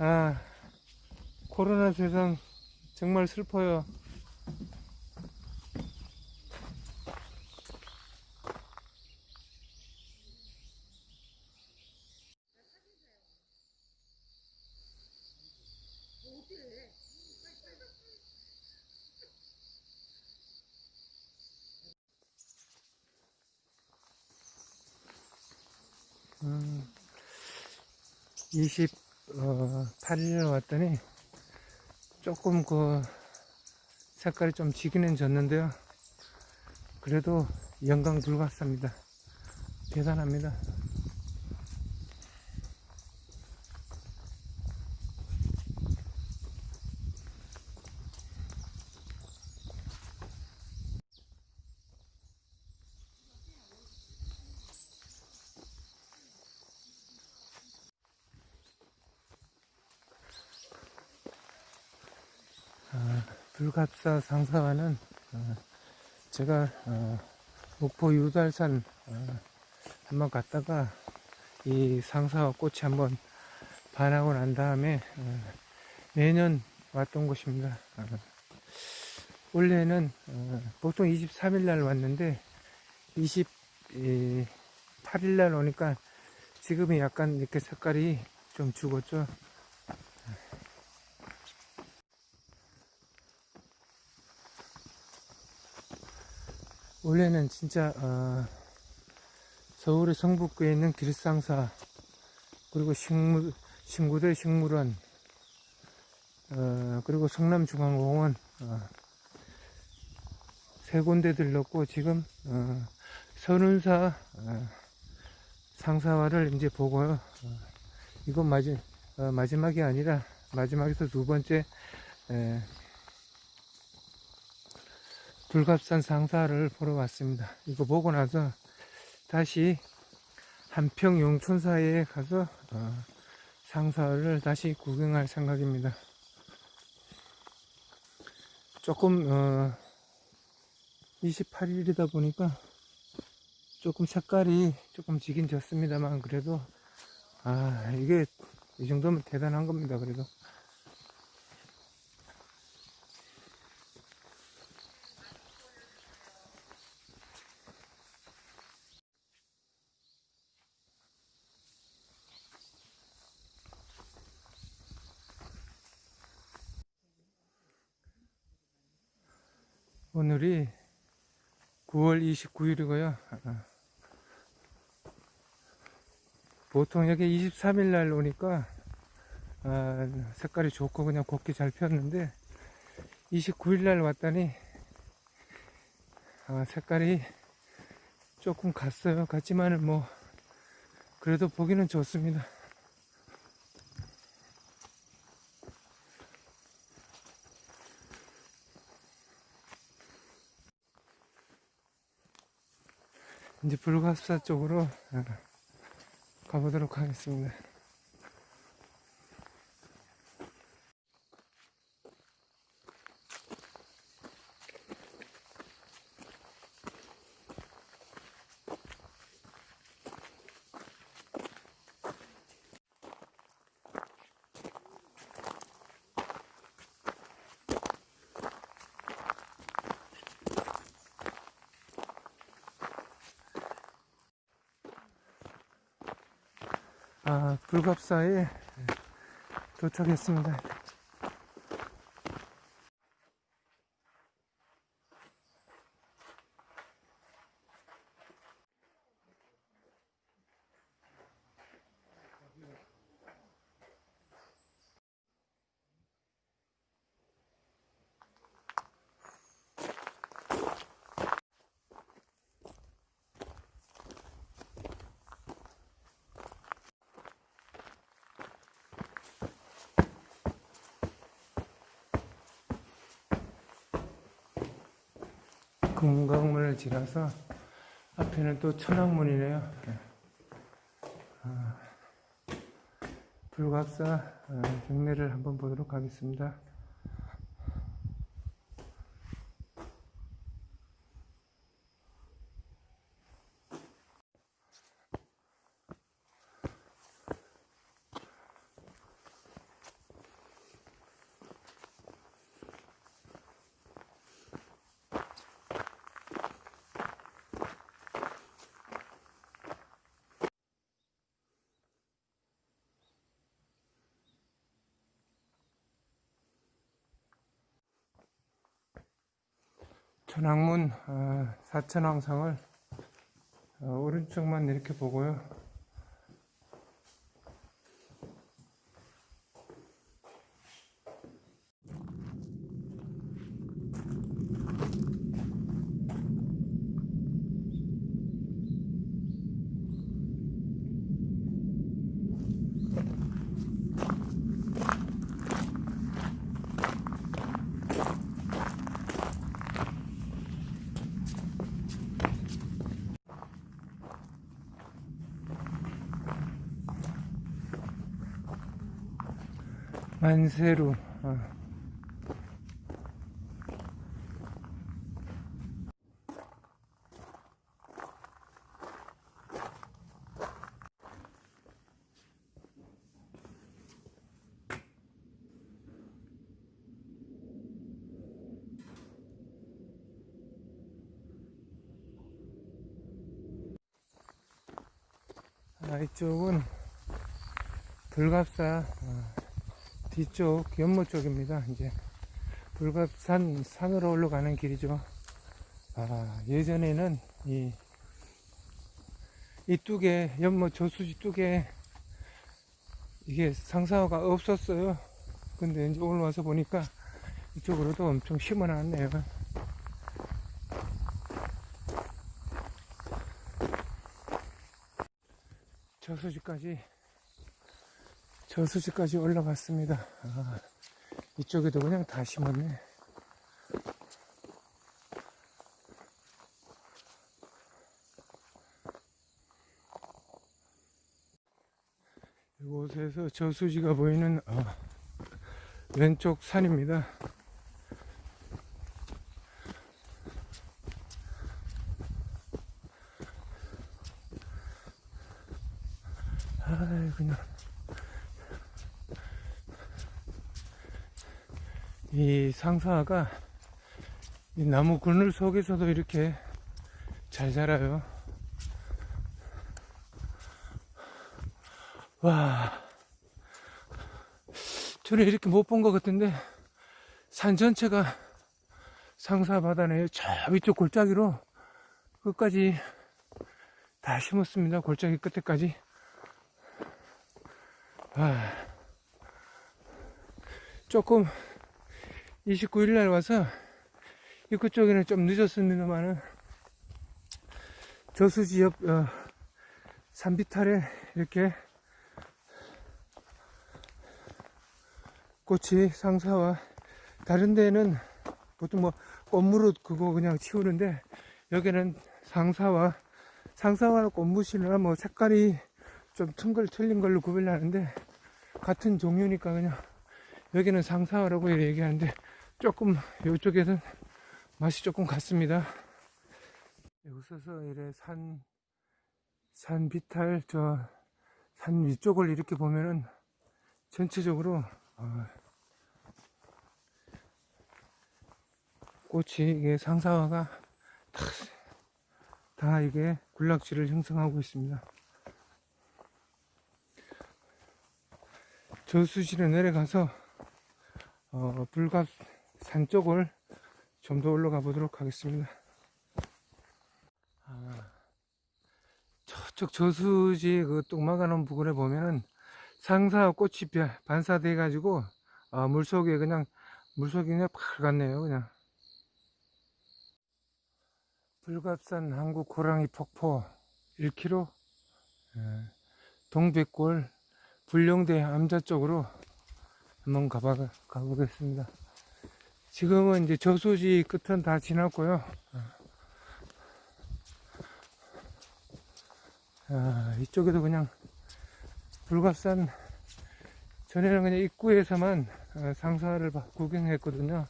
아, 코로나 세상 정말 슬퍼요. 음, 28일 왔더니 조금 그 색깔이 좀 지기는 졌는데요. 그래도 영광 불같습니다. 대단합니다. 불갑사 상사와는 어, 제가 어, 목포 유달산 어, 한번 갔다가 이 상사와 꽃이 한번 반하고 난 다음에 어, 매년 왔던 곳입니다. 어, 원래는 어, 보통 23일 날 왔는데 28일 날 오니까 지금이 약간 이렇게 색깔이 좀 죽었죠. 원래는 진짜 어, 서울의 성북구에 있는 길상사 그리고 식물 신구대 식물원 어, 그리고 성남중앙공원 어, 세 군데 들렀고 지금 어, 선운사 어, 상사화를 이제 보고요. 어, 이건 마지, 어, 마지막이 아니라 마지막에서 두 번째 에, 불갑산 상사를 보러 왔습니다. 이거 보고 나서 다시 한평 용천사에 가서 어, 상사를 다시 구경할 생각입니다. 조금 어, 28일이다 보니까 조금 색깔이 조금 지긴 졌습니다만 그래도 아 이게 이 정도면 대단한 겁니다. 그래도 오늘이 9월 29일이고요. 보통 여기 23일 날 오니까 아, 색깔이 좋고 그냥 곱게 잘 폈는데 29일 날 왔더니 아, 색깔이 조금 갔어요. 갔지만은 뭐 그래도 보기는 좋습니다. 이제 불가사 쪽으로 어, 가보도록 하겠습니다. 아, 불갑사에 도착했습니다. 금강문을 지나서 앞에는 또 천왕문이네요. 네. 아, 불각사 아, 경매를 한번 보도록 하겠습니다. 천왕문 어, 사천왕상을 어, 오른쪽만 이렇게 보고요. 만세루 어. 아, 이쪽은 불갑사. 어, 뒤쪽 연못 쪽입니다. 이제 불갑산 산으로 올라가는 길이죠. 아, 예전에는 이, 이 뚝에 연못 저수지 뚝에 이게 상사화가 없었어요. 근데 이제 오늘 와서 보니까 이쪽으로도 엄청 심어놨네요. 저수지까지 저수지까지 올라갔습니다. 아, 이쪽에도 그냥 다 심었네. 이곳에서 저수지가 보이는 어, 왼쪽 산입니다. 아, 그냥 이 상사가 이 나무 그늘 속에서도 이렇게 잘 자라요. 와, 저는 이렇게 못 본 것 같은데 산 전체가 상사 바다네요. 저 위쪽 골짜기로 끝까지 다 심었습니다. 골짜기 끝에까지. 아, 조금 29일 날 와서 입구 쪽에는 좀 늦었습니다만은 저수지 옆 어, 산비탈에 이렇게 꽃이 상사와 다른 데는 보통 뭐 꽃무릇 그거 그냥 치우는데 여기는 상사와 상사와 꽃무시나 뭐 색깔이 좀 퉁글 틀린 걸로 구별나는데 같은 종류니까 그냥 여기는 상사화라고 얘기하는데 조금 이쪽에는 맛이 조금 같습니다. 여기서 이래 산, 산 비탈 저 산 위쪽을 이렇게 보면은 전체적으로 어, 꽃이 이게 상사화가 다, 다 이게 군락지를 형성하고 있습니다. 저수지로 내려가서 어, 불갑 산 쪽을 좀 더 올라가 보도록 하겠습니다. 아, 저쪽 저수지 그 뚝막아 놓은 부근에 보면은 상사 꽃이 반사돼 가지고 어, 물속에 그냥 물속이 그냥 파랗네요 그냥 불갑산 한국 호랑이 폭포 1km 예, 동백골 불룡대 암자 쪽으로 한번 가봐, 가보겠습니다. 지금은 이제 저수지 끝은 다 지났고요. 아, 이쪽에도 그냥 불갑산 전에는 그냥 입구에서만 어, 상사를 봐- 구경했거든요.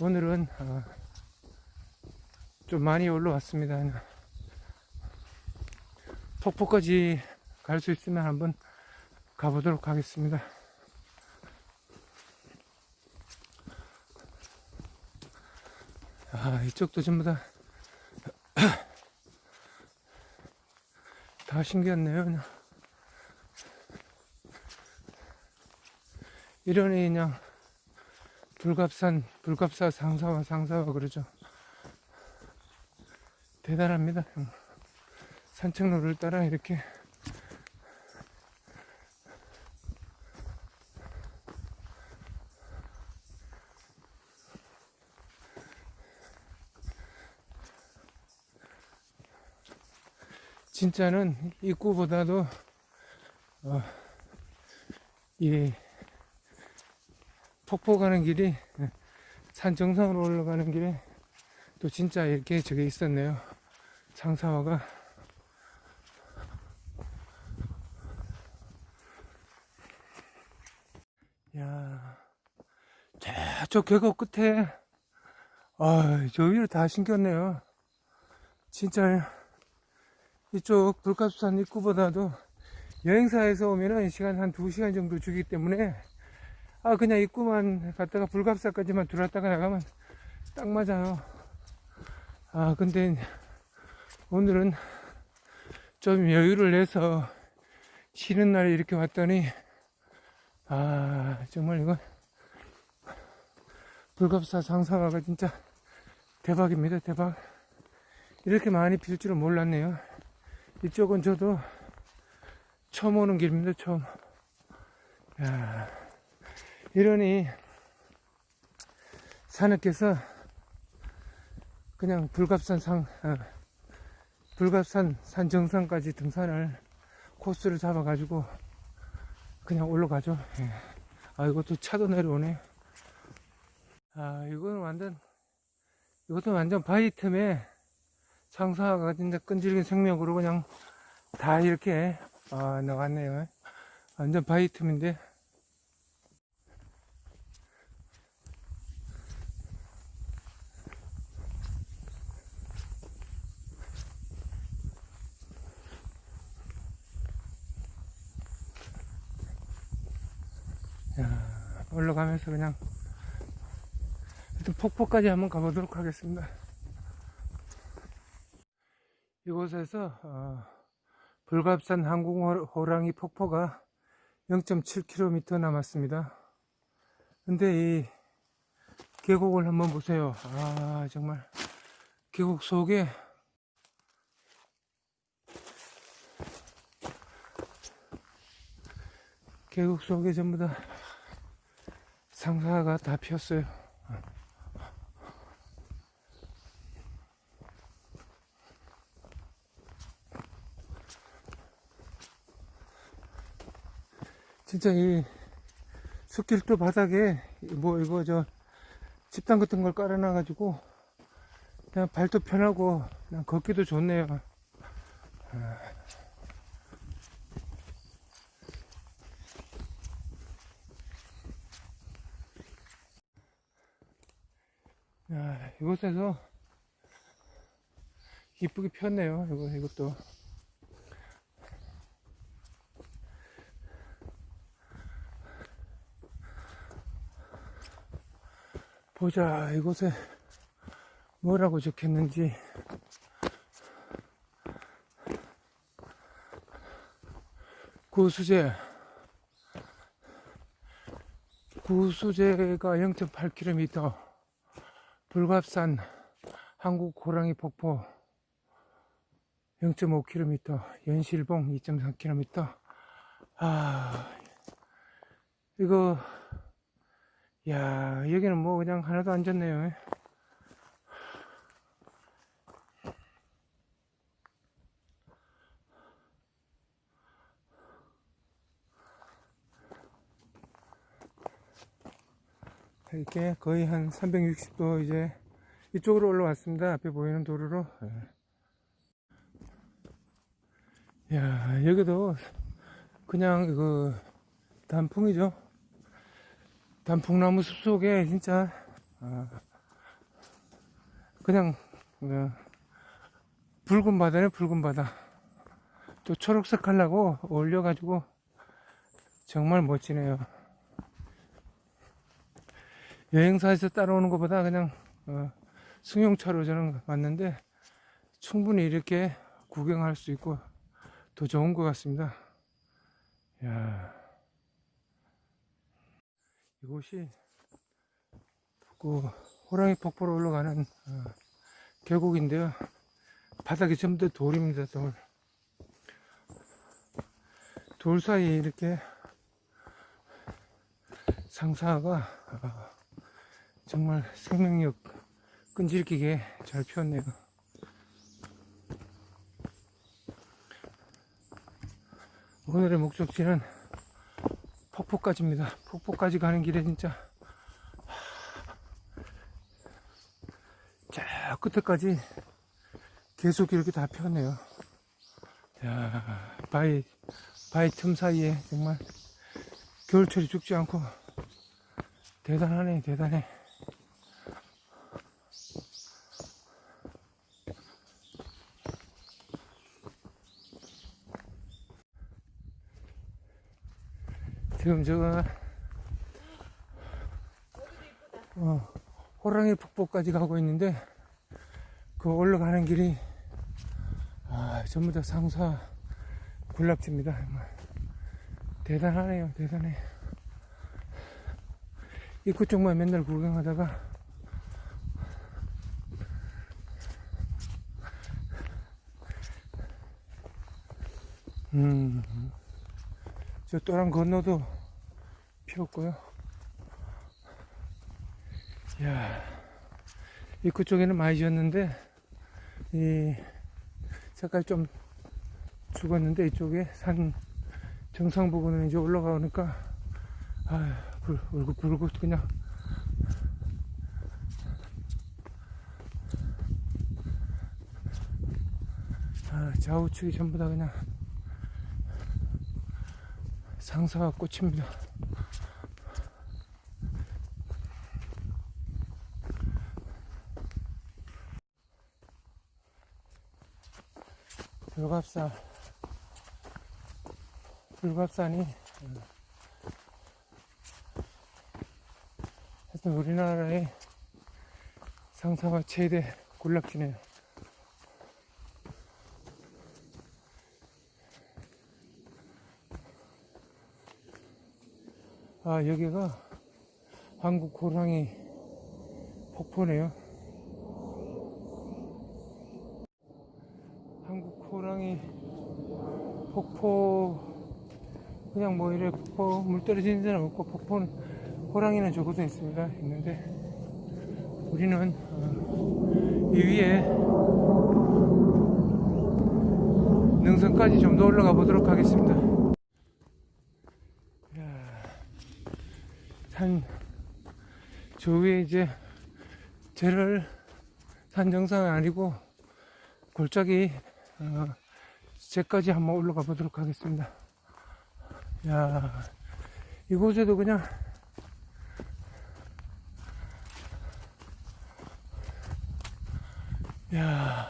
오늘은 어, 좀 많이 올라왔습니다. 폭포까지 갈 수 있으면 한번 가보도록 하겠습니다. 아, 이쪽도 전부 다, 다 신기했네요, 그냥. 이러니 그냥, 불갑산, 불갑사 상사와 상사와 그러죠. 대단합니다. 어. 산책로를 따라 이렇게 진짜는 입구보다도 어, 이 폭포 가는 길이 산 정상으로 올라가는 길에 또 진짜 이렇게 저게 있었네요. 장사화가 야 저쪽 계곡 끝에 아저 위로 다 신겼네요. 진짜 이쪽 불가수산 입구보다도 여행사에서 오면은 시간 한 2시간 정도 주기 때문에 아 그냥 입구만 갔다가 불갑사까지만 들어왔다가 나가면 딱 맞아요. 아 근데 오늘은 좀 여유를 내서 쉬는 날에 이렇게 왔더니 아 정말 이건 불갑사 상사화가 진짜 대박입니다 대박. 이렇게 많이 필 줄은 몰랐네요 이쪽은 저도 처음 오는 길입니다 처음 야. 이러니 산악께서 그냥 불갑산 상 어, 불갑산 산 정상까지 등산을 코스를 잡아가지고 그냥 올라가죠. 예. 아 이것도 차도 내려오네. 아 이거는 완전 이것도 완전 바위 틈에 상사가 진짜 끈질긴 생명으로 그냥 다 이렇게 아 나갔네요. 완전 바위 틈인데. 야, 올라가면서 그냥 폭포까지 한번 가보도록 하겠습니다. 이곳에서 어, 불갑산 항공호랑이 폭포가 0.7km 남았습니다. 근데 이 계곡을 한번 보세요. 아 정말 계곡 속에 계곡 속에 전부 다 상사가 다 피었어요. 진짜 이 숲길도 바닥에 뭐 이거 저 집단 같은 걸 깔아놔 가지고 그냥 발도 편하고 그냥 걷기도 좋네요. 야, 이곳에서 이쁘게 폈네요. 이거, 이것도. 보자, 이곳에 뭐라고 적혔는지. 구수제. 구수제가 0.8km. 불갑산 한국 고랑이 폭포 0.5km, 연실봉 2.3km. 아, 이거, 야, 여기는 뭐 그냥 하나도 안 좋네요. 이렇게 거의 한 360도 이제 이쪽으로 올라왔습니다. 앞에 보이는 도로로. 예. 야, 여기도 그냥 그 단풍이죠. 단풍나무 숲 속에 진짜 아, 그냥 그 붉은 바다네 붉은 바다. 또 초록색 하려고 올려가지고 정말 멋지네요. 여행사에서 따라오는 것보다 그냥 어, 승용차로 저는 왔는데 충분히 이렇게 구경할 수 있고 더 좋은 것 같습니다. 야 이곳이 그 호랑이 폭포로 올라가는 어, 계곡인데요. 바닥이 전부 다 돌입니다, 돌. 돌 사이에 이렇게 상사가 아, 정말 생명력 끈질기게 잘 피웠네요. 오늘의 목적지는 폭포까지입니다. 폭포까지 가는 길에 진짜 저 끝에까지 계속 이렇게 다 폈네요. 야, 바위, 바위 틈 사이에 정말 겨울철이 죽지 않고 대단하네, 대단해. 지금 저거 어, 호랑이 폭포까지 가고 있는데 그 올라가는 길이 아, 전부 다 상사 군락지입니다. 대단하네요, 대단해. 입구 쪽만 맨날 구경하다가 음, 저 또랑 건너도 피었고요. 야, 입구 쪽에는 많이 지었는데 이 색깔 좀 죽었는데 이쪽에 산 정상 부분은 이제 올라가니까 아, 불, 울고 불고 그냥 아, 좌우측이 전부 다 그냥 상사가 꽃입니다. 불갑산 불갑산이 어, 하여튼 우리나라의 상사가 최대 군락지네요. 아 여기가 한국 호랑이 폭포네요. 한국 호랑이 폭포 그냥 뭐 이래 폭포 물 떨어지는 데는 없고 폭포는 호랑이는 저곳에 있습니다. 있는데 우리는 어, 이 위에 능선까지 좀 더 올라가 보도록 하겠습니다 산저 위에 이제 제를 산 정상은 아니고 골짜기 어, 제까지 한번 올라가 보도록 하겠습니다. 야, 이곳에도 그냥 야.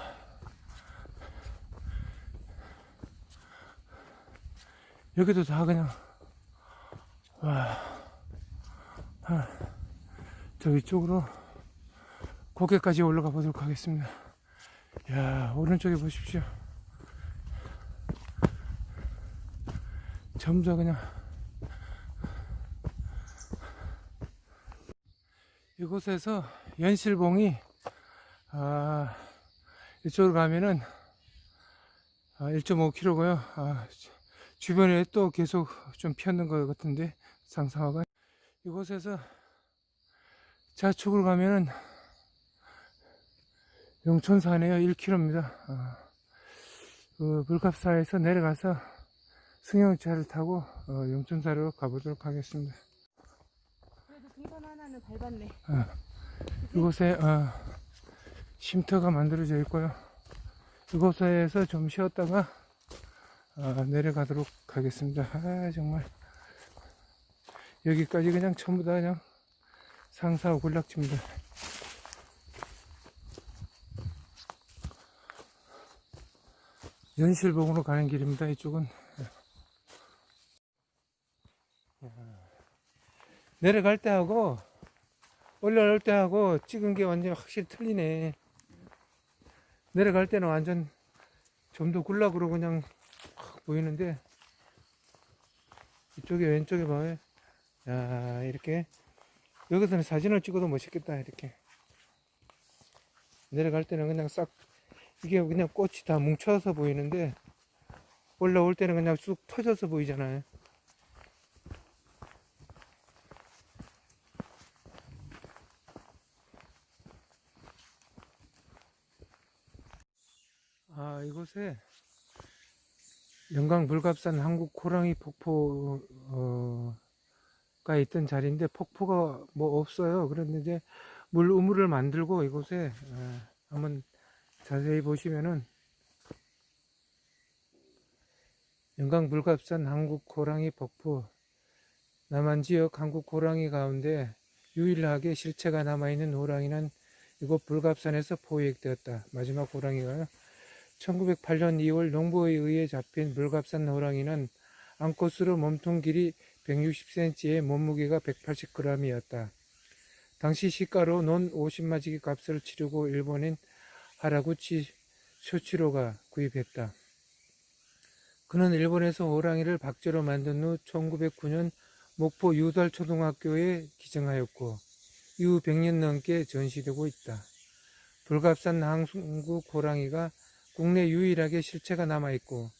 여기도 다 그냥 와. 아, 저 위쪽으로 고개까지 올라가 보도록 하겠습니다. 야, 오른쪽에 보십시오. 다 그냥 이곳에서 연실봉이 아, 이쪽으로 가면은 아, 1.5km고요. 아, 주- 주변에 또 계속 좀 피었는 것 같은데 상상화가 이곳에서 좌측으로 가면은 용천산에요 1km입니다. 아, 그 불갑사에서 내려가서 승용차를 타고 어, 용천사로 가보도록 하겠습니다. 그래도 등산 하나는 밟았네. 이곳에 어, 쉼터가 만들어져 있고요. 이곳에서 좀 쉬었다가 어, 내려가도록 하겠습니다. 아 정말 여기까지 그냥 전부 다 그냥 상사 군락지입니다. 연실봉으로 가는 길입니다. 이쪽은 내려갈 때 하고 올라올 때 하고 찍은 게 완전 확실히 틀리네. 내려갈 때는 완전 좀 더 굴락으로 그냥 확 보이는데 이쪽에 왼쪽에 봐요. 야 이렇게 여기서는 사진을 찍어도 멋있겠다 이렇게 내려갈 때는 그냥 싹 이게 그냥 꽃이 다 뭉쳐서 보이는데 올라올 때는 그냥 쑥 터져서 보이잖아요. 아, 이곳에 영광 불갑산 한국 호랑이 폭포 가 있던 자리인데 폭포가 뭐 없어요. 그런데 물 우물을 만들고 이곳에 어, 한번 자세히 보시면은 영광 불갑산 한국 호랑이 폭포 남한 지역 한국 호랑이 가운데 유일하게 실체가 남아있는 호랑이는 이곳 불갑산에서 포획되었다. 마지막 호랑이가요. 1908년 2월 농부에 의해 잡힌 불갑산 호랑이는 암컷으로 몸통 길이 160cm에 몸무게가 180g이었다. 당시 시가로 논 50마지기 값을 치르고 일본인 하라구치 쇼치로가 구입했다. 그는 일본에서 호랑이를 박제로 만든 후 1909년 목포 유달초등학교에 기증하였고 이후 100년 넘게 전시되고 있다. 불갑산 한국 호랑이가 국내 유일하게 실체가 남아있고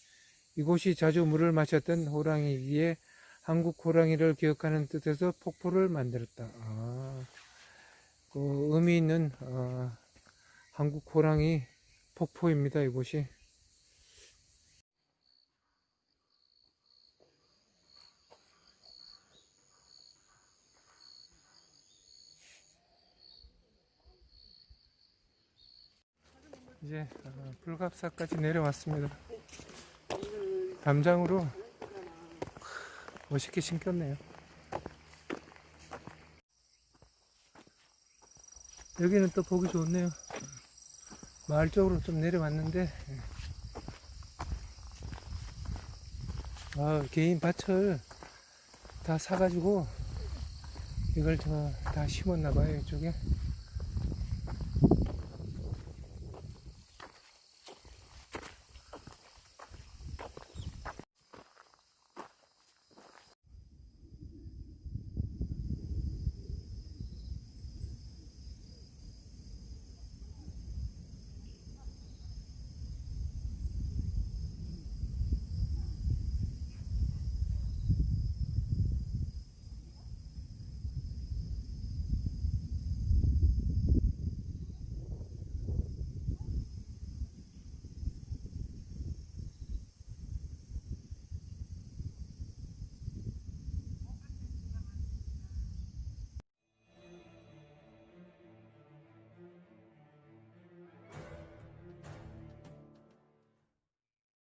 이곳이 자주 물을 마셨던 호랑이기에 한국 호랑이를 기억하는 뜻에서 폭포를 만들었다. 아, 그 의미 있는 어, 한국 호랑이 폭포입니다. 이곳이. 이제 어, 불갑사까지 내려왔습니다. 담장으로 멋있게 신겼네요. 여기는 또 보기 좋네요. 마을 쪽으로 좀 내려왔는데, 아, 개인 밭을 다 사가지고 이걸 저 다 심었나봐요, 이쪽에.